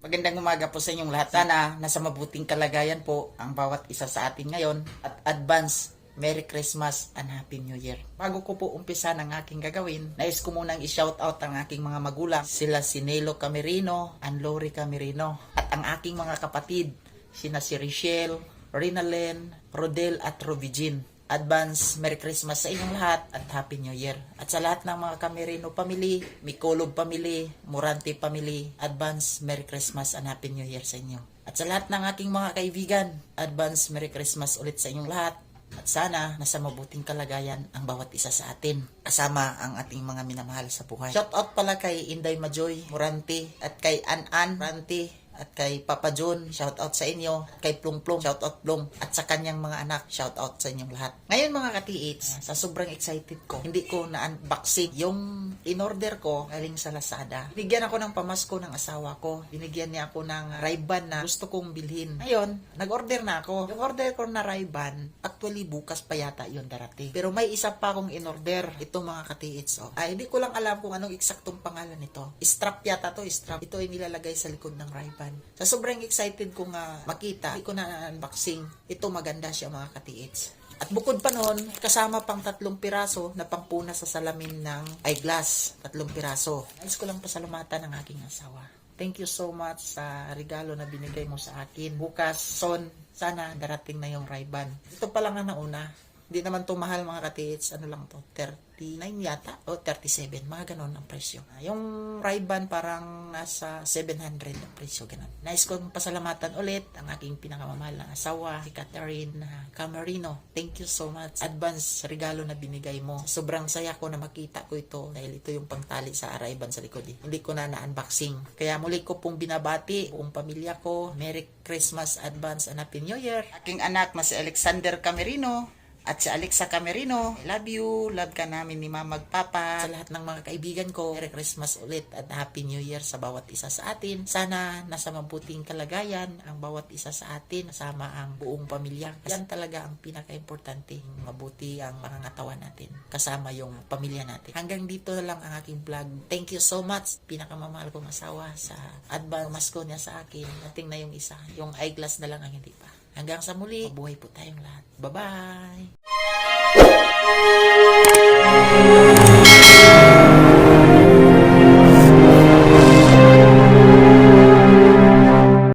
Magandang umaga po sa inyong lahat. Sana nasa mabuting kalagayan po ang bawat isa sa atin ngayon at advance Merry Christmas and Happy New Year. Bago ko po umpisa ng aking gagawin, nais ko munang i-shout out ang aking mga magulang. Sila si Nelo Camerino and Lori Camerino. At ang aking mga kapatid, sina si Richelle, Rinalen, Rodel at Rovigin. Advance Merry Christmas sa inyong lahat at Happy New Year. At sa lahat ng mga Camerino family, Mikolog family, Morante family, advance Merry Christmas and Happy New Year sa inyo. At sa lahat ng aking mga kaibigan, advance Merry Christmas ulit sa inyong lahat. At sana nasa mabuting kalagayan ang bawat isa sa atin. Kasama ang ating mga minamahal sa buhay. Shout out pala kay Inday Majoy, Morante, at kay An-An Morante, at kay Papa John, shout out sa inyo. Kay Plum Plum, shout out Plum. At sa kanyang mga anak, shout out sa inyong lahat. Ngayon mga katiits, sa sobrang excited ko, hindi ko na-unboxing yung in-order ko galing sa Lazada. Binigyan ako ng pamasko ng asawa ko. Binigyan niya ako ng Ray-Ban na gusto kong bilhin. Ngayon, nag-order na ako. Yung order ko na Ray-Ban, actually bukas pa yata yun darating. Pero may isa pa akong in-order. Ito mga katiits, oh. Ay, hindi ko lang alam kung anong eksaktong pangalan nito. Strap yata to, strap. Ito ay nilalagay sa likod ng Ray-Ban. Sa sobrang excited ko nga makita, hindi ko na unboxing. Ito maganda siya mga katiits. At bukod pa noon, kasama pang tatlong piraso na pangpuna sa salamin ng eyeglass. Tatlong piraso. Nais ko lang pasalamatan ng aking asawa. Thank you so much sa regalo na binigay mo sa akin. Bukas, son, sana darating na yung Ray-Ban. Ito pa lang ang nauna. Hindi naman to mahal mga katiits. Ano lang to? 39 yata? O 37. Mga ganon ang presyo. Yung Ray-Ban parang nasa 700 ang presyo. Ganon. Nais kong pasalamatan ulit ang aking pinakamamahal na asawa, si Catherine Camarino. Thank you so much. Advance regalo na binigay mo. Sobrang saya ko na makita ko ito dahil ito yung pangtali sa Ray-Ban sa likod. Eh. Hindi ko na na-unboxing. Kaya muli ko pong binabati buong pamilya ko. Merry Christmas advance and Happy New Year. Aking anak na si Alexander Camerino. At si Alexa Camerino, I love you, love ka namin ni Mama Magpapa. Sa lahat ng mga kaibigan ko, Merry Christmas ulit at Happy New Year sa bawat isa sa atin. Sana nasa mabuting kalagayan ang bawat isa sa atin, kasama ang buong pamilya. Yan talaga ang pinaka-importante, mabuti ang pangangatawan natin, kasama yung pamilya natin. Hanggang dito lang ang aking vlog. Thank you so much, pinakamamahal kong asawa sa advance masko niya sa akin. Nating na yung isa, yung eyeglass na lang ang hindi pa. Hanggang sa muli, mabuhay po tayong lahat. Bye-bye!